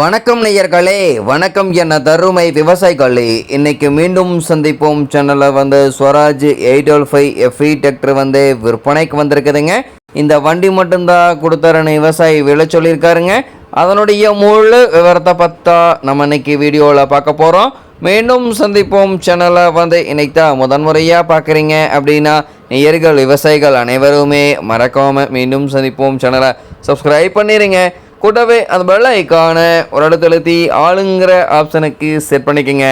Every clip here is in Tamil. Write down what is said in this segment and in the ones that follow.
வணக்கம் நேயர்களே வணக்கம் என்ன தருமை விவசாயிகளே. இன்னைக்கு மீண்டும் சந்திப்போம். சேனலில் வந்து Swaraj eight double five FE tractor வந்து விற்பனைக்கு வந்திருக்குதுங்க. இந்த வண்டி மட்டும்தான் கொடுத்தாருன்னு விவசாயி விலை சொல்லியிருக்காருங்க. அதனுடைய முழு விவரத்தை பார்த்தா நம்ம இன்னைக்கு வீடியோவில் பார்க்க போகிறோம் மீண்டும் சந்திப்போம். சேனலை வந்து இன்னைக்கு தான் முதன்முறையாக பார்க்குறீங்க அப்படின்னா நேயர்கள் விவசாயிகள் அனைவருமே மறக்காமல் மீண்டும் சந்திப்போம். சேனலை சப்ஸ்கிரைப் பண்ணிடுங்க கூடவே அந்த பெல் ஐக்கான ஒரு இடத்து எழுத்தி ஆளுங்கிற ஆப்ஷனுக்கு செட் பண்ணிக்கோங்க.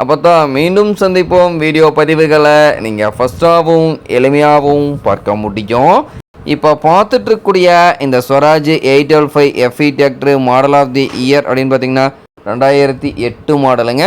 அப்போ தான் மீண்டும் சந்திப்போம். வீடியோ பதிவுகளை நீங்கள் ஃபஸ்ட்டாகவும் எளிமையாகவும் பார்க்க முடியும். இப்போ பார்த்துட்ருக்கூடிய இந்த Swaraj eight double five FE tractor model of the year அப்படின்னு பார்த்தீங்கன்னா ரெண்டாயிரத்தி எட்டு மாடலுங்க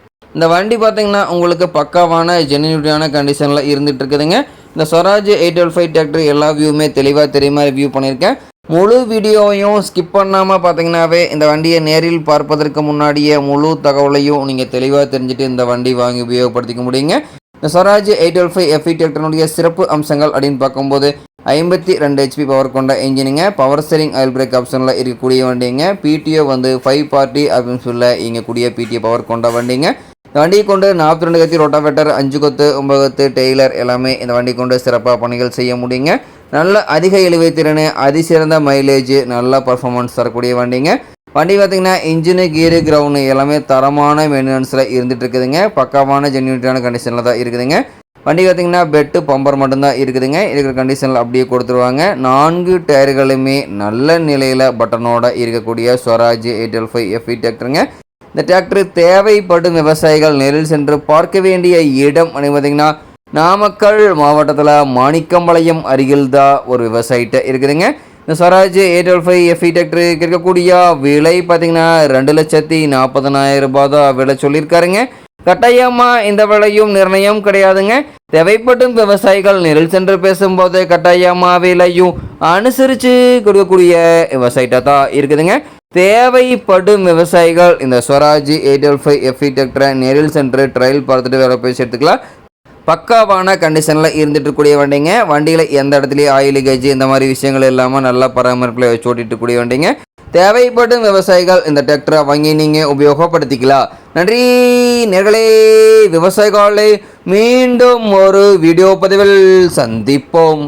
இந்த வண்டி பார்த்தீங்கன்னா உங்களுக்கு பக்காவான ஜென்யூனிட்டியான கண்டிஷனில் இருந்துகிட்டு இருக்குதுங்க இந்த Swaraj eight double five tractor எல்லா வியூவுமே தெளிவாக தெரியுமா ரிவ்யூ பண்ணியிருக்கேன். முழு வீடியோவையும் ஸ்கிப் பண்ணாமல் பார்த்தீங்கன்னாவே இந்த வண்டியை நேரில் பார்ப்பதற்கு முன்னாடியே முழு தகவலையும் நீங்கள் தெளிவாக தெரிஞ்சுட்டு இந்த வண்டி வாங்கி உபயோகப்படுத்திக்க முடியுங்க. இந்த Swaraj eight double five FE டிராக்டருடைய சிறப்பு அம்சங்கள் அப்படின்னு பார்க்கும்போது ஐம்பத்தி ரெண்டு ஹெச்பி பவர் கொண்ட இன்ஜினுங்க பவர் ஸ்டேரிங் ஆயில் பிரேக் ஆப்ஷனில் இருக்கக்கூடிய வண்டிங்க. பிடிஓ வந்து ஃபைவ் பார்ட்டி அப்படின்னு சொல்ல இயங்கக்கூடிய பிடிஓ பவர் கொண்ட வண்டிங்க. இந்த வண்டியை கொண்டு நாற்பத்தி ரெண்டு கத்தி ரொட்டாவேட்டர் அஞ்சு கொத்து ஒன்பது கொத்து டெய்லர் எல்லாமே இந்த வண்டி கொண்டு சிறப்பாக பணிகள் செய்ய முடியுங்க. நல்ல அதிக இழுவை திறன் அதிசிறந்த மைலேஜ் நல்ல பர்ஃபார்மன்ஸ் தரக்கூடிய வண்டிங்க. வண்டி பார்த்திங்கன்னா இன்ஜினு கீரு கிரவுண்டு எல்லாமே தரமான மெயின்டெனன்ஸில் இருந்துட்டு இருக்குதுங்க. பக்காவான ஜென்யூனிட்டியான கண்டிஷனில் தான் இருக்குதுங்க. வண்டி பார்த்திங்கன்னா பெட்டு பம்பர் மட்டும்தான் இருக்குதுங்க. இருக்கிற கண்டிஷனில் அப்படியே கொடுத்துருவாங்க. நான்கு டயர்களுமே நல்ல நிலையில் பட்டனோட இருக்கக்கூடிய Swaraj eight L five FE டிராக்டருங்க இந்த டிராக்டர் தேவைப்படும் விவசாயிகள் நேரில் சென்று பார்க்க வேண்டிய இடம் பார்த்தீங்கன்னா நாமக்கல் மாவட்டத்தில் மாணிக்கம்பாளையம் அருகில் தான் ஒரு விவசாயிட்ட இருக்குதுங்க. இந்த Swaraj eight double five FE tractor இருக்கக்கூடிய விலை பார்த்தீங்கன்னா ரெண்டு லட்சத்தி நாற்பதனாயிரம் ரூபாய் தான் விலை சொல்லியிருக்காருங்க. கட்டாயமாக இந்த விலையும் நிர்ணயம் கிடையாதுங்க. தேவைப்படும் விவசாயிகள் நெரில் சென்று பேசும்போது கட்டாயமாக விலையும் அனுசரித்து கொடுக்கக்கூடிய விவசாயிட்ட தான் இருக்குதுங்க. தேவைப்படும் விவசாயிகள் இந்த ஸ்வராஜ் எயிட் ஃபைவ் எஃப்இ டிராக்டரை நேரில் சென்று ட்ரையல் பார்த்துட்டு வேலை பேசி எடுத்துக்கலாம் பக்காவான கண்டிஷனில் இருந்துட்டு இருக்கக்கூடிய வண்டிங்க. வண்டியில் எந்த இடத்துலையும் ஆயில் கேஜ் இந்த மாதிரி விஷயங்கள் இல்லாமல் நல்லா பராமரிப்பில் வச்சு ஓட்டிட்டு கூடிய வண்டிங்க. தேவைப்படும் விவசாயிகள் இந்த டிராக்டரை வாங்கி நீங்கள் உபயோகப்படுத்திக்கலாம். நன்றி. நேர்களே விவசாயிகளை மீண்டும் ஒரு வீடியோ பதிவில் சந்திப்போம்.